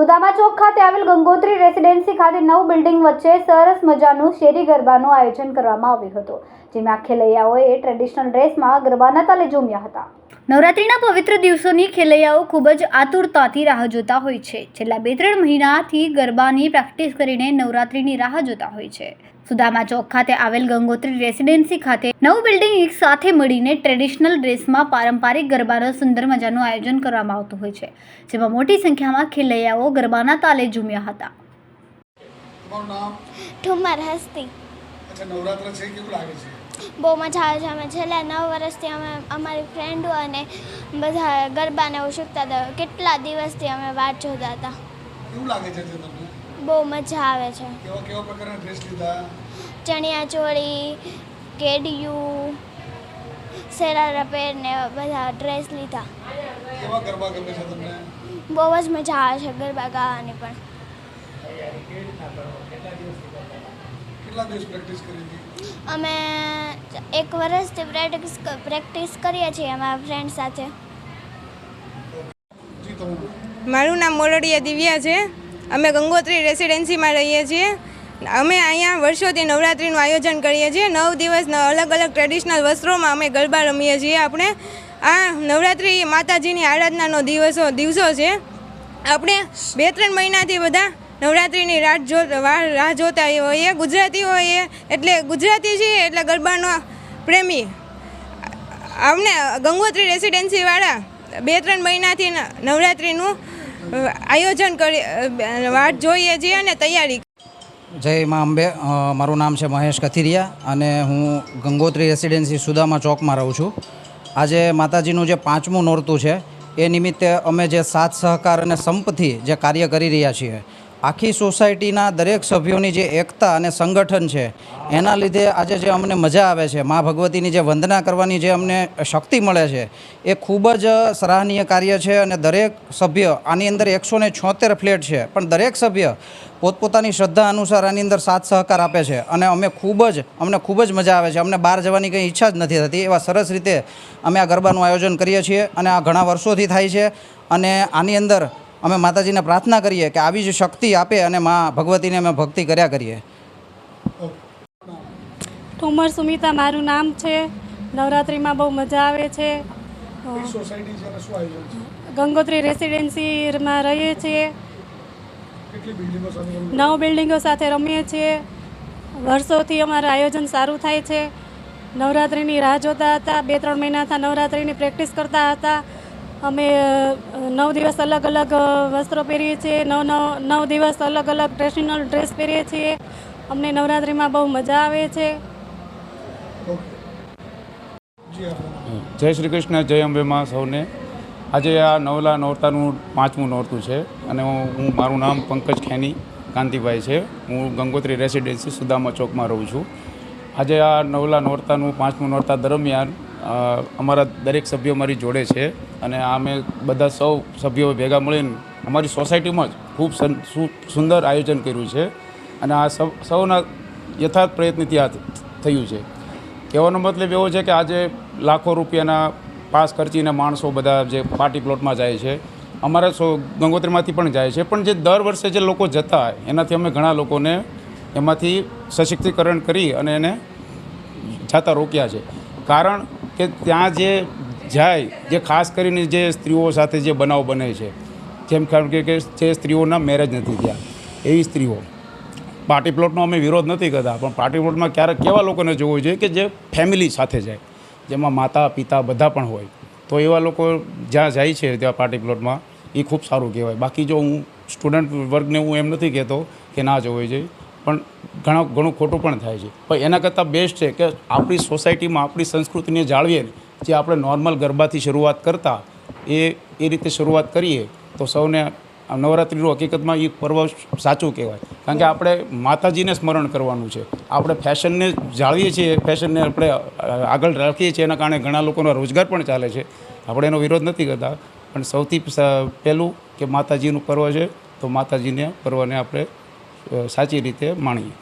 સુદામા ચોક ખાતે આવેલ ગંગોત્રી રેસિડેન્સી ખાતે નવ બિલ્ડિંગ વચ્ચે સરસ મજાનું શેરી ગરબાનું આયોજન કરવામાં આવ્યું હતું, જેમાં ખેલૈયાઓએ ટ્રેડિશનલ ડ્રેસમાં ગરબાના તાલે ઝૂમ્યા હતા. નવરાત્રિના પવિત્ર દિવસોની ખેલૈયાઓ ખૂબ જ આતુરતાથી રાહ જોતા હોય છે. છેલ્લા બે ત્રણ મહિનાથી ગરબાની પ્રેક્ટિસ કરીને નવરાત્રિની રાહ જોતા હોય છે. સુદામા ચોક ખાતે આવેલ ગંગોત્રી રેસિડેન્સી ખાતે નવ બિલ્ડિંગ એક સાથે મળીને ટ્રેડિશનલ ડ્રેસમાં પારંપરિક ગરબાનો સુંદર મજાનું આયોજન કરવામાં આવતું હોય છે જેમાં મોટી સંખ્યામાં ખેલૈયાઓ ગરબાના તાલે ઝૂમ્યા હતા. તમારું ઠુમર હસ્તી. અચ્છા નવરાત્ર છે કેવું લાગે છે? બહુ મજા આવે છે અમે છેલ્લા નવ વર્ષથી અમે અમારી ફ્રેન્ડો અને બધા ગરબાને એવું શીખતા હતા કેટલા દિવસથી અમે વાત જોતા હતા. કેવું લાગે છે તમને? બહુ મજા આવે છે. કેવા કેવા પ્રકારના ડ્રેસ લીધા? ચણિયા ચોળી કેડિયું શેરારા પહેરને ને બધા ડ્રેસ લીધા. કેવા ગરબા ગમે છે તમને? બહુ જ મજા આવે છે ગરબા ગાવાની પણ. કેટલા દિવસ પ્રેક્ટિસ કરી હતી? અમે એક વર્ષથી પ્રેક્ટિસ પ્રેક્ટિસ કરીએ છીએ અમારા ફ્રેન્ડ સાથે. મારું નામ મોરડિયા દિવ્યા છે. અમે ગંગોત્રી રેસિડેન્સીમાં રહીએ છીએ. અમે અહીંયા વર્ષોથી નવરાત્રિનું આયોજન કરીએ છીએ. નવ દિવસ અલગ અલગ ટ્રેડિશનલ વસ્ત્રોમાં અમે ગરબા રમીએ છીએ આપણે. આ નવરાત્રિ માતાજીની આરાધનાનો દિવસો દિવસો છે. આપણે બે ત્રણ મહિનાથી બધા નવરાત્રિની રાત જો રાહ જોતા હોઈએ, ગુજરાતી હોઈએ, એટલે ગુજરાતી છીએ એટલે ગરબાનો પ્રેમી. અમને ગંગોત્રી રેસિડેન્સીવાળા બે ત્રણ મહિનાથી નવરાત્રિનું આયોજન કરી વાટ જોઈએ છીએ અને તૈયારી જય મા અંબે મારું નામ છે મહેશ કથિરિયા અને હું ગંગોત્રી રેસિડેન્સી સુદામા ચોકમાં રહું છું. આજે માતાજીનું જે પાંચમું નોરતું છે, એ નિમિત્તે અમે જે સાથ સહકાર અને સંપથી જે કાર્ય કરી રહ્યા છીએ આખી સોસાયટીના દરેક સભ્યોની જે એકતા અને સંગઠન છે, એના લીધે આજે જે અમને મજા આવે છે, મા ભગવતીની જે વંદના કરવાની જે અમને શક્તિ મળે છે, એ ખૂબ જ સરાહનીય કાર્ય છે અને દરેક સભ્ય, આની અંદર એકસો ને છોતેર ફ્લેટ છે, પણ દરેક સભ્ય પોતપોતાની શ્રદ્ધા અનુસાર આની અંદર સાથ સહકાર આપે છે અને અમે ખૂબ જ, અમને ખૂબ જ મજા આવે છે. અમને બહાર જવાની કંઈ ઈચ્છા જ નથી થતી. એવા સરસ રીતે અમે આ ગરબાનું આયોજન કરીએ છીએ અને આ ઘણા વર્ષોથી થાય છે અને આની અંદર અમે માતાજીને પ્રાર્થના કરીએ કે આવી જ શક્તિ આપે અને મા ભગવતીને અમે ભક્તિ કર્યા કરીએ. ઠુમર સુમિતા મારું નામ છે. નવરાત્રિમાં બહુ મજા આવે છે. કઈ સોસાયટી છે અને શું આયોજન છે? ગંગોત્રી રેસિડેન્સીમાં રહીએ છીએ. કેટલી બિલ્ડિંગો સાથે તમે નવ બિલ્ડિંગો સાથે રમીએ છીએ. વર્ષોથી અમારું આયોજન સારું થાય છે. નવરાત્રિની રાહ જોતા હતા. બે ત્રણ મહિનાથી નવરાત્રિની પ્રેક્ટિસ કરતા હતા. અમે નવ દિવસ અલગ અલગ વસ્ત્રો પહેરીએ છીએ, નવ નવ નવ દિવસ અલગ અલગ ટ્રેડિશનલ ડ્રેસ પહેરીએ છીએ. અમને નવરાત્રિમાં બહુ મજા આવે છે. જય શ્રી કૃષ્ણ, જય અંબેમાં સૌને. આજે આ નવલા નોરતાનું પાંચમું નોરતું છે અને હું, મારું નામ પંકજ ખેની કાંતિભાઈ છે. હું ગંગોત્રી રેસિડેન્સી સુદામા ચોકમાં રહું છું. આજે આ નવલા નોરતાનું પાંચમું નોરતા દરમિયાન અમારા દરેક સભ્યો મારી જોડે છે અને આ અમે બધા સૌ સભ્યો ભેગા મળીને અમારી સોસાયટીમાં જ ખૂબ સુંદર આયોજન કર્યું છે અને આ સૌ, સૌના યથાર્થ પ્રયત્નથી આ થયું છે. કહેવાનો મતલબ એવો છે કે આજે લાખો રૂપિયાના પાસ ખર્ચીને માણસો બધા જે પાર્ટી પ્લોટમાં જાય છે, અમારા સો, ગંગોત્રીમાંથી પણ જાય છે, પણ જે દર વર્ષે જે લોકો જતા એનાથી અમે ઘણા લોકોને એમાંથી સશક્તિકરણ કરી અને એને જાતા રોક્યા છે. કારણ કે ત્યાં જે જાય, જે ખાસ કરીને જે સ્ત્રીઓ સાથે જે બનાવ બને છે, જેમ કારણ કે જે સ્ત્રીઓના મેરેજ નથી થયા, એવી સ્ત્રીઓ. પાર્ટી પ્લોટનો અમે વિરોધ નથી કરતા, પણ પાર્ટી પ્લોટમાં ક્યારેક કેવા લોકોને જોવું જોઈએ કે જે ફેમિલી સાથે જાય, જેમાં માતા, પિતા બધા પણ હોય, તો એવા લોકો જ્યાં જાય છે ત્યાં પાર્ટી પ્લોટમાં એ ખૂબ સારું કહેવાય. બાકી જો હું સ્ટુડન્ટ વર્ગને હું એમ નથી કહેતો કે ના જવું જોઈએ, પણ ઘણા, ઘણું ખોટું પણ થાય છે. પણ એના કરતાં બેસ્ટ છે કે આપણી સોસાયટીમાં આપણી સંસ્કૃતિને જાળવીએ. જે આપણે નોર્મલ ગરબાથી શરૂઆત કરતા એ એ રીતે શરૂઆત કરીએ તો સૌને નવરાત્રિનું હકીકતમાં એ પર્વ સાચું કહેવાય. કારણ કે આપણે માતાજીને સ્મરણ કરવાનું છે. આપણે ફેશનને જાળવીએ છીએ ફેશનને આપણે આગળ રાખીએ છીએ. એના કારણે ઘણા લોકોનો રોજગાર પણ ચાલે છે. આપણે એનો વિરોધ નથી કરતા. પણ સૌથી પહેલું કે માતાજીનું પર્વ છે તો માતાજીને પર્વને આપણે સાચી રીતે માણીએ.